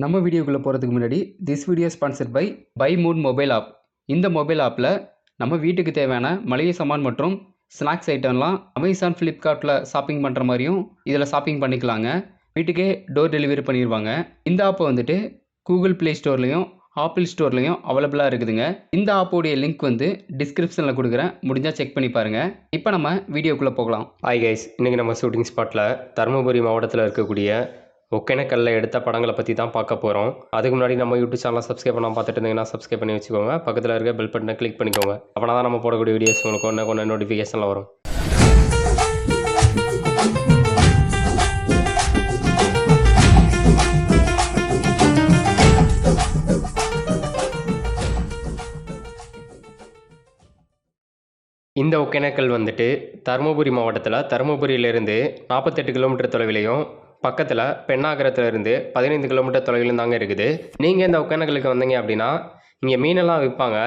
நம்ம வீடியோக்குள்ளே போகிறதுக்கு முன்னாடி this video sponsored by by moon mobile app இந்த மொபைல் ஆப்பில் நம்ம வீட்டுக்கு தேவையான மளிகை சாமான் மற்றும் ஸ்நாக்ஸ் ஐட்டம்லாம் அமேசான் ஃப்ளிப்கார்ட்டில் ஷாப்பிங் பண்ணுற மாதிரியும் இதில் ஷாப்பிங் பண்ணிக்கலாங்க. வீட்டுக்கே டோர் டெலிவரி பண்ணிடுவாங்க இந்த ஆப்பை வந்துட்டு கூகுள் ப்ளே ஸ்டோர்லேயும் ஆப்பிள் ஸ்டோர்லேயும் அவைலபிளாக இருக்குதுங்க. இந்த ஆப்போடைய லிங்க் வந்து டிஸ்கிரிப்ஷனில் கொடுக்குறேன். முடிஞ்சால் செக் பண்ணி பாருங்கள் இப்போ நம்ம வீடியோக்குள்ளே போகலாம். ஹாய் கைஸ் இன்றைக்கி நம்ம ஷூட்டிங் ஸ்பாட்டில் தருமபுரி மாவட்டத்தில் இருக்கக்கூடிய ஒகேனக்கல்ல எடுத்த படங்களை பற்றி தான் பார்க்க போகிறோம் அதுக்கு முன்னாடி நம்ம யூடியூப் சேனலை சப்ஸ்கிரைப் பண்ணால் பார்த்துட்டு இருந்தீங்கன்னா சப்ஸ்கிரைப் பண்ணி வச்சுக்கோங்க. பக்கத்தில் இருக்க பெல் பட்டனை கிளிக் பண்ணிக்கோங்க. அப்போனா தான் நம்ம போடக்கூடிய வீடியோஸ் உங்களுக்கு ஒன்று கொண்டு நோட்டிஃபிகேஷனில் வரும். இந்த ஒகேனக்கல் வந்துட்டு தருமபுரி மாவட்டத்தில் தருமபுரியிலேருந்து நாற்பத்தெட்டு கிலோமீட்டர் தொலைவிலையும் பக்கத்தில் பெண்ணாகரத்துலேருந்து பதினைந்து கிலோமீட்டர் தொலைவிலும் தாங்க இருக்குது. நீங்கள் இந்த ஒகேனக்கலுக்கு வந்தீங்க அப்படின்னா இங்கே மீனெல்லாம் விற்பாங்க.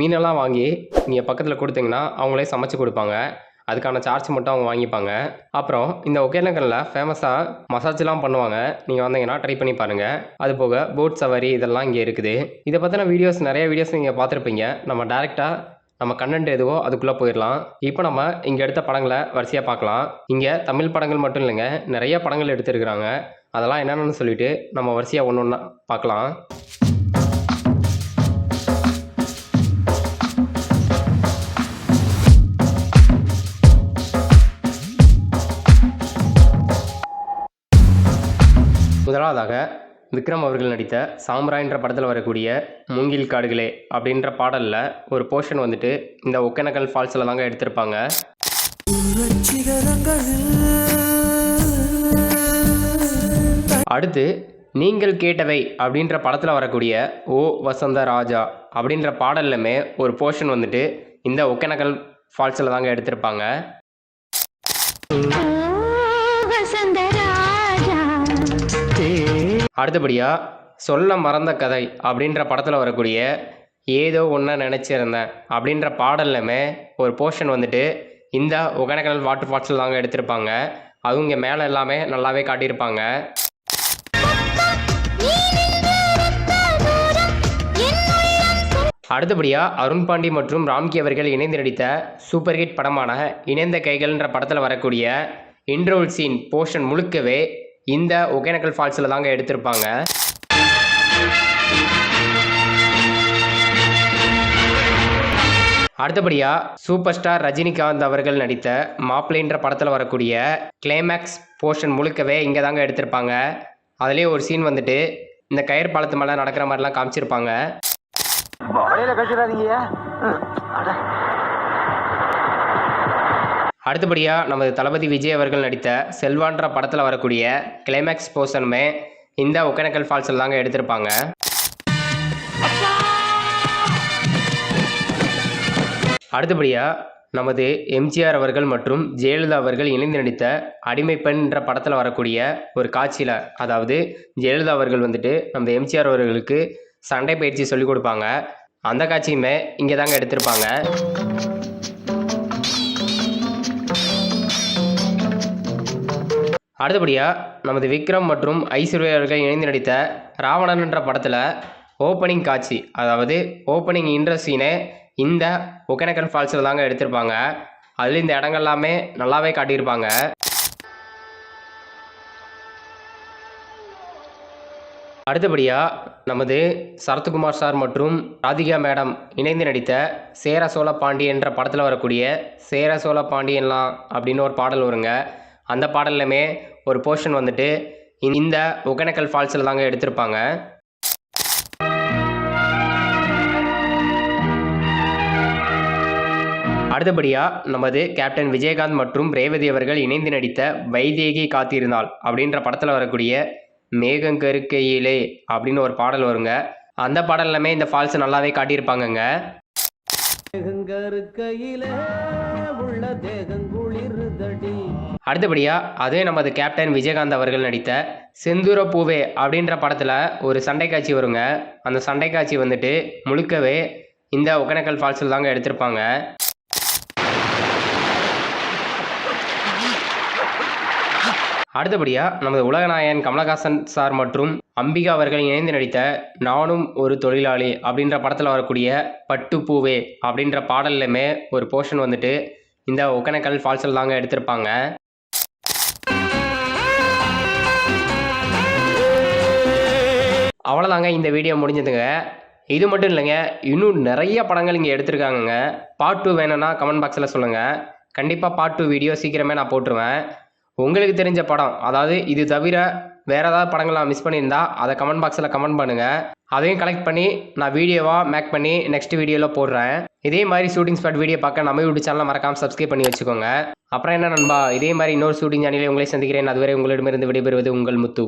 மீனெல்லாம் வாங்கி நீங்கள் பக்கத்தில் கொடுத்தீங்கன்னா அவங்களே சமைச்சு கொடுப்பாங்க. அதுக்கான சார்ஜ் மட்டும் அவங்க வாங்கிப்பாங்க. அப்புறம் இந்த ஒகேனக்கலில் ஃபேமஸாக மசாஜ்லாம் பண்ணுவாங்க. நீங்கள் வந்தீங்கன்னா ட்ரை பண்ணி பாருங்கள் அது போக போட் சவாரி இதெல்லாம் இங்கே இருக்குது. இதை பற்றின வீடியோஸ் நிறைய வீடியோஸ் நீங்கள் பார்த்துருப்பீங்க. நம்ம டேரெக்டாக நம்ம கண்டென்ட் எதுவோ அதுக்குள்ளே போயிடலாம். இப்போ நம்ம இங்கே எடுத்த படங்களை வரிசையாக பார்க்கலாம். இங்கே தமிழ் படங்கள் மட்டும் இல்லைங்க நிறைய படங்கள் எடுத்திருக்கிறாங்க. அதெல்லாம் என்னென்னு சொல்லிட்டு நம்ம வரிசையாக ஒன்று ஒன்றா பார்க்கலாம். முதலாவதாக விக்ரம் அவர்கள் நடித்த சாம்ராயின்ற படத்தில் வரக்கூடிய மூங்கில் காடுகளே அப்படின்ற பாடலில் ஒரு போர்ஷன் வந்துட்டு இந்த ஒகேனக்கல் ஃபால்ஸில் தாங்க எடுத்திருப்பாங்க. அடுத்து நீங்கள் கேட்டவை அப்படின்ற படத்தில் வரக்கூடிய ஓ வசந்த ராஜா அப்படின்ற பாடல்லுமே ஒரு போர்ஷன் வந்துட்டு இந்த ஒகேனக்கல் ஃபால்ஸில் தாங்க எடுத்திருப்பாங்க. அடுத்தபடியாக சொல்ல மறந்த கதை அப்படின்ற படத்தில் வரக்கூடிய ஏதோ ஒன்றை நினச்சிருந்தேன் அப்படின்ற பாடல்லுமே ஒரு போர்ஷன் வந்துட்டு இந்த ஒகேனக்கல் வாட்டர் ஃபால்ஸில் தாங்க எடுத்திருப்பாங்க. அவங்க மேலே எல்லாமே நல்லாவே காட்டியிருப்பாங்க. அடுத்தபடியாக அருண் பாண்டி மற்றும் ராம்கி அவர்கள் இணைந்து நடித்த சூப்பர் ஹிட் படமான இணைந்த கைகள்ன்ற படத்தில் வரக்கூடிய இன்ட்ரோல் சீன் போர்ஷன் முழுக்கவே இந்த ஒகேனக்கல் ஃபால்ஸில் தாங்க எடுத்திருப்பாங்க. அடுத்தபடியாக சூப்பர் ஸ்டார் ரஜினிகாந்த் அவர்கள் நடித்த மாப்பிளைன்ற படத்தில் வரக்கூடிய கிளைமேக்ஸ் போர்ஷன் முழுக்கவே இங்கே தாங்க எடுத்திருப்பாங்க. அதுலேயே ஒரு சீன் வந்துட்டு இந்த கயிறு பாலத்து மேலே நடக்கிற மாதிரிலாம் காமிச்சிருப்பாங்க. அடுத்தபடியாக நமது தளபதி விஜய் அவர்கள் நடித்த செல்வான்ற படத்தில் வரக்கூடிய கிளைமேக்ஸ் போர்ஷனுமே இந்த ஒகேனக்கல் ஃபால்ஸில் தாங்க எடுத்திருப்பாங்க. அடுத்தபடியாக நமது எம்ஜிஆர் அவர்கள் மற்றும் ஜெயலலிதா அவர்கள் இணைந்து நடித்த அடிமை பெண் என்ற படத்தில் வரக்கூடிய ஒரு காட்சியில் அதாவது ஜெயலலிதா அவர்கள் வந்துட்டு நம்ம எம்ஜிஆர் அவர்களுக்கு சண்டை பயிற்சி சொல்லிக் கொடுப்பாங்க. அந்த காட்சியுமே இங்கே தாங்க எடுத்திருப்பாங்க. அடுத்தபடியாக நமது விக்ரம் மற்றும் ஐஸ்வர்யா அவர்கள் இணைந்து நடித்த ராவணன் என்ற படத்தில் ஓப்பனிங் காட்சி அதாவது ஓப்பனிங் இன்ட்ரெஸ்டினே இந்த ஒகேனக்கல் ஃபால்ஸில் தாங்க எடுத்திருப்பாங்க. அதில் இந்த இடங்கள் எல்லாமே நல்லாவே காட்டியிருப்பாங்க. அடுத்தபடியாக நமது சரத்குமார் சார் மற்றும் ராதிகா மேடம் இணைந்து நடித்த சேர சோழ பாண்டியன் என்ற படத்தில் வரக்கூடிய சேர சோழ பாண்டியன்லாம் அப்படின்னு ஒரு பாடல் வருங்க. அந்த பாடல்லையுமே ஒரு போர்ஷன் வந்துட்டு இந்த ஒகேனக்கல் ஃபால்ஸில் தாங்க எடுத்திருப்பாங்க. அடுத்தபடியாக நமது கேப்டன் விஜயகாந்த் மற்றும் ரேவதி அவர்கள் இணைந்து நடித்த வைதேகி காத்திருந்தாள் அப்படின்ற படத்தில் வரக்கூடிய மேகங்கருக்கையிலே அப்படின்னு ஒரு பாடல் வருங்க. அந்த பாடல்லாமே இந்த ஃபால்ஸ் நல்லாவே காட்டியிருப்பாங்கங்க. மேகங்கருக்கையிலே உள்ள தேகங்குளிர்தடி அடுத்தபடியாக அதே நமது கேப்டன் விஜயகாந்த் அவர்கள் நடித்த செந்தூர பூவே அப்படின்ற படத்தில் ஒரு சண்டை காட்சி வருங்க. அந்த சண்டை காட்சி வந்துட்டு முழுக்கவே இந்த ஒகேனக்கல் ஃபால்ஸில் தாங்க எடுத்திருப்பாங்க. அடுத்தபடியாக நமது உலகநாயகன் கமலஹாசன் சார் மற்றும் அம்பிகா அவர்கள் இணைந்து நடித்த நானும் ஒரு தொழிலாளி அப்படின்ற படத்தில் வரக்கூடிய பட்டுப்பூவே அப்படின்ற பாடல்லையுமே ஒரு போர்ஷன் வந்துட்டு இந்த ஒகேனக்கல் ஃபால்ஸில் தாங்க எடுத்திருப்பாங்க. அவ்வளோதாங்க இந்த வீடியோ முடிஞ்சதுங்க. இது மட்டும் இல்லைங்க இன்னும் நிறைய படங்கள் இங்கே எடுத்திருக்காங்கங்க. பார்ட் டூ வேணும்னா கமெண்ட் பாக்ஸில் சொல்லுங்கள் கண்டிப்பாக பார்ட் டூ வீடியோ சீக்கிரமே நான் போட்டுருவேன். உங்களுக்கு தெரிஞ்ச படம் அதாவது இது தவிர வேறு ஏதாவது படங்கள் நான் மிஸ் பண்ணியிருந்தா அதை கமெண்ட் பாக்ஸில் கமெண்ட் பண்ணுங்கள் அதையும் கலெக்ட் பண்ணி நான் வீடியோவாக மேக் பண்ணி நெக்ஸ்ட் வீடியோவில் போடுறேன். இதே மாதிரி ஷூட்டிங் ஸ்பாட் வீடியோ பார்க்க நம்ம யூடியூப் சேனலை மறக்காமல் சப்ஸ்கிரைப் பண்ணி வச்சுக்கோங்க. அப்புறம் என்ன நண்பா இதே மாதிரி இன்னொரு ஷூட்டிங் சேனலில் உங்களை சந்திக்கிறேன். அதுவரை உங்களிடமிருந்து விடைபெறுவது உங்கள் முத்து.